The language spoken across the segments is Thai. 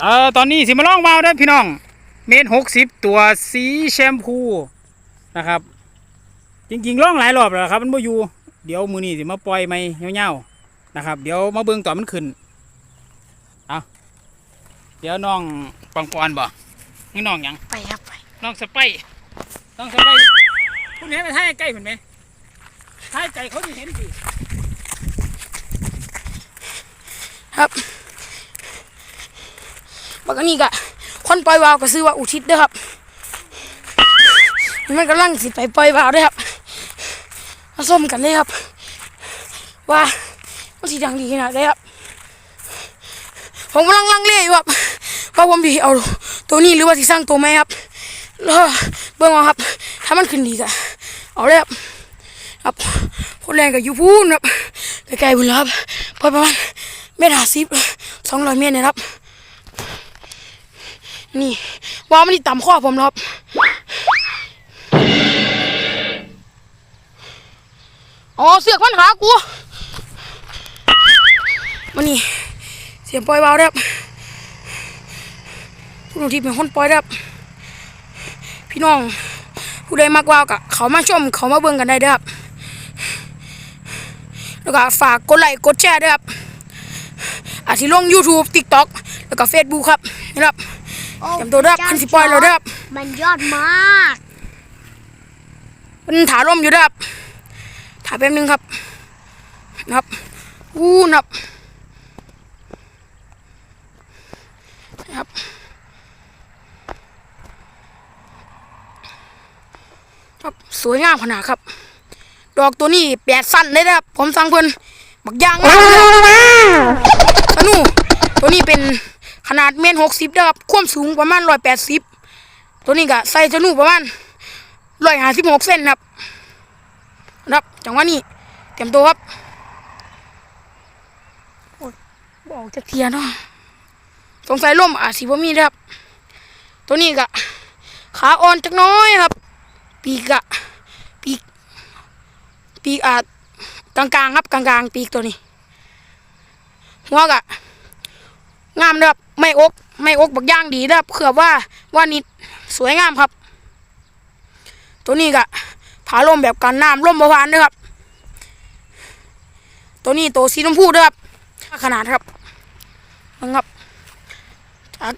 เอ่อตอนนี้สิมาลองเมาเด้อพี่น้อง เมตรหกสิบตัวสีแชมพูนะครับ จริงๆล่องหลายรอบแล้วครับ มันบ่อยู่เดี๋ยวมือนี้สิมาปล่อยไม่เงี้ยวๆนะครับ เดี๋ยวมาเบิ่งตอนมันขึ้นเอาเดี๋ยวน้องปังปอนบ่นี่น้องหยังไปครับไปน้องสไปร์น้องสไปร์คุณเห็นไปท้ายใกล้เห็นไหมท้ายไก่เขาจะเห็นสิครับ บักอันนี้ก็คนปล่อยวาวก็ซื้อว่าอุทิศด้อครับมันกำลังสิไปปล่อยวาวด้วยครับมาส้มกันเลยครับ ว่ามันสีดังดีขนาดไหนครับผมกำลังลังเลอยู่ครับว่าผมดีเอาตัวนี้หรือว่าที่สร้างตัวแม่ครับแล้วเบิ่งอาครับ ถ้ามันขึ้นดีก็เอาเลยครับครับคนแรงกับยูพูนครับไกลๆพุ่นแล้วครับพอประมาณเมตรห้าสิบสองร้อยเมตรเนี่ยครับ นี่ว่ามันนี่ต่ำข้อผมครับอ๋อเสือกมันหากูมันนี่เสียงปล่อยเบาเด้ครับผู้ที่เป็นคนปล่อยเด้ครับพี่น้อง ผู้ใดมากว่าวกะเขามาชมเขามาเบิ่งกันได้เด้อครับแล้วก็ฝากกดไลค์กดแชร์ด้วยครับอาจสิลง YouTube TikTok แล้วก็ Facebook ครับนี่ครับ โอ้เตรียมตัวเด้อครับขึ้นสิปล่อยแล้วเด้อครับมันยอดมากมันถาลมอยู่เด้อครับถาแป๊บนึงครับนะครับอู้นะครับนะครับครับสวยงามขนาดครับ ดอกตัวนี้แปดสั้นเลยนะครับ ผมสั่งเพิ่นบักยางมากเลยธนูตัวนี้เป็นข นาดเมตรหกสิบนะครับความสูงประมาณร้อยแปดสิบตัวนี้ก็ใส่ธนูประมาณร้อยห้าสิบหกเซนครับครับจังหวะนี้เตรียมตัวครับโอ้ยบอกจะเทียเนาะสงสัยล่มอาจสิบ่มีนะครับ ตัวนี้ก็ขาอ่อนจักน้อยครับ ปีกอะปีก ปีกอาจกลางๆครับกลางๆ ปีกตัวนี้หัวกะ งามนะครับไม่อกไม่อกบักย่างดีนะครับเขือบว่าว่านี่สวยงามครับ ตัวนี้กะผาลมแบบกันน้ำลมบวานด้วยครับ ตัวนี้ตัวสีชมพูด้วยครับขนาดครับนะครับจาก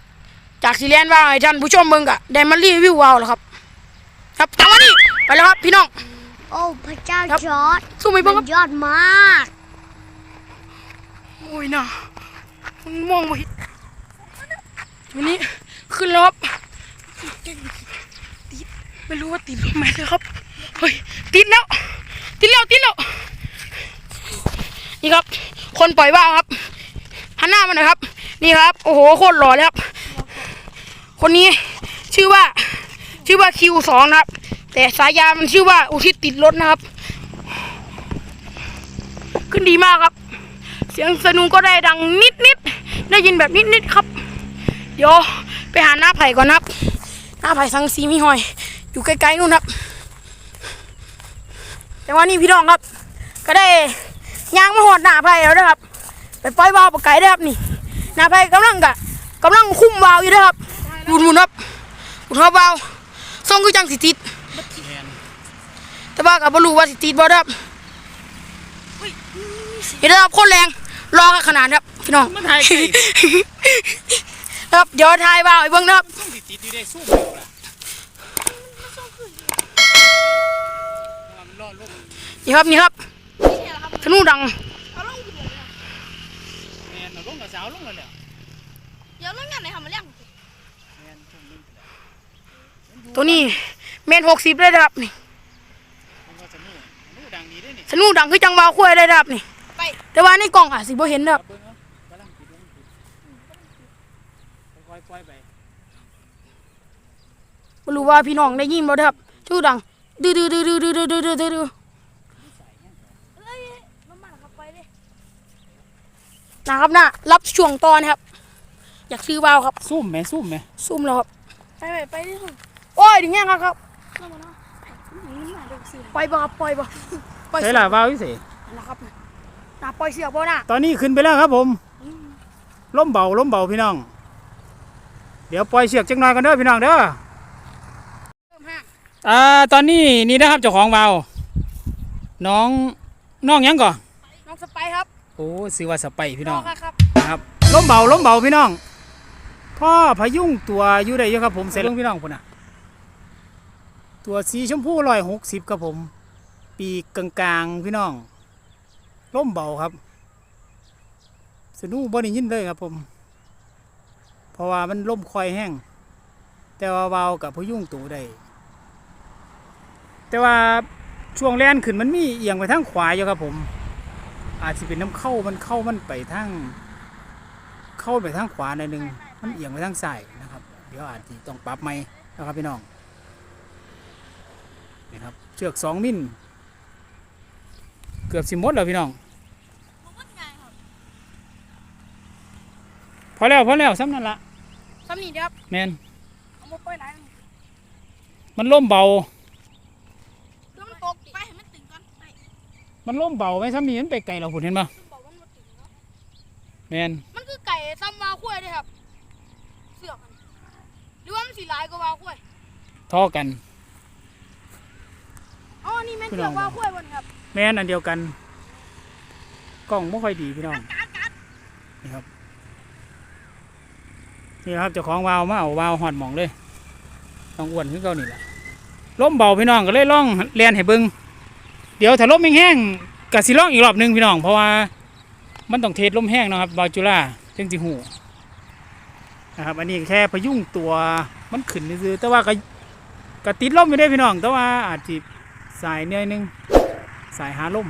จากสีแลนว่าให้ท่านผู้ชมเบิ่งกะได้มารีวิววาวแล้วครับ ครับจังหวะนี้ไปแล้วครับพี่น้อง โอ้พระเจ้าครับจอร์ดสู้ไปมัเบิ่งครับนยอดมาก โอ้ยน่ะ มันมองไม่เห็นวันนี้ขึ้นแล้วครับติดไม่รู้ว่าติดไหมเลยครับเฮ้ยติดแล้วติดแล้วติดแล้วนี่ครับ คนปล่อยว่าวครับหันหน้ามาหน่อยครับ นี่ครับ โอ้โหโคตรหล่อเลยครับ คนนี้ชื่อว่า ชื่อว่าคิวสองนะครับ แต่สายามันชื่อว่าอุทิศติดรถนะครับ ขึ้นดีมากครับ เสียงสนุกก็ได้ดังนิดนิด ได้ยินแบบนิดๆครับ เดี๋ยวไปหาหน้าไผ่ก่อนนะครับ หน้าไผ่สังสีมีหอย อยู่ใกล้ๆนู่นครับ แต่ว่านี่พี่น้องครับ ก็ได้ยางมาหอดหน้าไผ่แล้วนะครับ ไปปล่อยวาวปลาไก่ได้ครับนี่ หน้าไผ่กำลังกะกำลังคุ้มวาวอยู่นะครับหมุนหมุนๆครับหมุนครับวาวส่งคือจังสิติดแต่ว่ากับบรูว่าสิติดบ่เด้ครับเห็นแล้วครับโคนแรงรอกันขนาดครับ พี่น้องมันถ่ายไก่ครับเดี๋ยวทายว่าวไอ้เบิ้งนะครับต้องติดติดอยู่ได้สู้อยู่ล่ะมันรอดลมนี่ครับนี่ครับธนูดังแมนเอาลงกับสาวลงแล้วแหละเดี๋ยวเรื่องงานไหนทำมาเรื่องแมนทุ่มนึงไปแล้วตัวนี้เมตรหกสิบเลยนะครับนี่มันก็สนุกสนุกดังดีด้วยนี่ธนูดังคือจังวาวคุ้ยเลยนะครับนี่ไปแต่ว่าในกล่องอาจสิบ่เห็นนะครับ เบิ้งเอากำลังติดกำลังติดค่อยๆ ปล่อยไปบ่รู้ว่าพี่น้องได้ยินบ่เด้อครับธนูดังดื้อดื้อดื้อดื้อดื้อดื้อดื้อดื้อดื้อน้ำมันขับไปเลยนะครับน่ะรับช่วงตอนครับ อยากซื้อวาวครับซุ่มไหมซุ่มไหมซุ่มแล้วครับไปไปไปดิคุณโอ้ยถึงยังครับครับน้ำมันเนาะนี่มาดูสิปล่อยบ่ครับปล่อยบ่ปล่อยใช่เสืล่ะอกวาววิเศษนะครับน่ะปล่อยเสือกบ่น่ะตอนนี้ขึ้นไปแล้วครับผมล้มเบาล้มเบาพี่น้อง เดี๋ยวปล่อยเชือกจักหน่อยกันเด้อพี่น้องเด้อเริ่มห้างอ่าตอนนี้นี่นะครับเจ้าของวาวน้องน้องหยังก่อนน้องสไปร์ครับโอ้ซื้อว่าสไปร์พี่น้องครับครับนะครับล้มเบาล้มเบาพี่น้องพ่อพยุงตัวอยู่ได้เยอะครับผมใส่ลงพี่น้องพุ่นน่ะ ตัวสีชมพูร้อยหกสิบครับผม ปีกกลางๆพี่น้องล้มเบาครับ สนุบ่ได้ยินเลยครับผม เพราะว่ามันล่มคอยแห้งแต่ว่าเบากับพยุงตัวได้แต่ว่าช่วงแล่นขึ้นมันมีเอียงไปทางขวาอยู่ครับผม อาจจะเป็นน้ำเข้ามันเข้ามันไปทางเข้าไปทางขวาหน่อยหนึงมันเอียงไปทางซ้ายนะครับ เดี๋ยวอาจจะต้องปรับใหม่นะครับพี่น้องนี่ครับเชือกสองมิลเกือบสิมดแล้วพี่น้อง ผมว่าไงครับ พอแล้วพอแล้วซ้ำนั่นละซ้ำนี่เด้อครับแมนเอามาปล่อยไหนมันล่มเบา แล้วมันตกดิไปให้มันตึงก่อนไปมันล่มเบาไหมซ้ำนี่มันไปไกลเราผุนเห็นปะมันบอกว่ามันบ่ตึงเนาะแมนมันคือไก่ซ้ำวาวคุ้ยเลยครับ เสือกมันหรือว่ามันสีลายก็วาวคุ้ยท่อกัน อ๋อนี่แม่นพี่เสืน้อองกวาวคุ้ยบนครับแมนอันเดียวกัน กล้องไม่ค่อยดีพี่น้องนี่ครับ นี่ครับเจ้าของวาวมาเอาวาวหอดหมองเลยต้องอ้วนขึ้นเก่านี่แหละล้มเบาพี่น้องก็เลยล่องเรียนให้เบิงเดี๋ยวถ้าล้มแห้งๆก็สิล่องอีกรอบหนึงพี่น้องเพราะว่ามันต้องเทสล้มแห้งเนาะครับบาจุล่าจึงสิหูนะครับอันนี้แค่พยุงตัวมันขึ้นซื่อแต่ว่าก็ก็ติดล้มไม่ได้พี่น้อง แต่ว่าอาจจะสายเนื่อยหนึงสายหาล่ม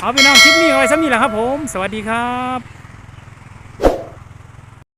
เอาพี่น้องคลิปนี้เอาไว้ซ้ำนี้แหละครับผม สวัสดีครับ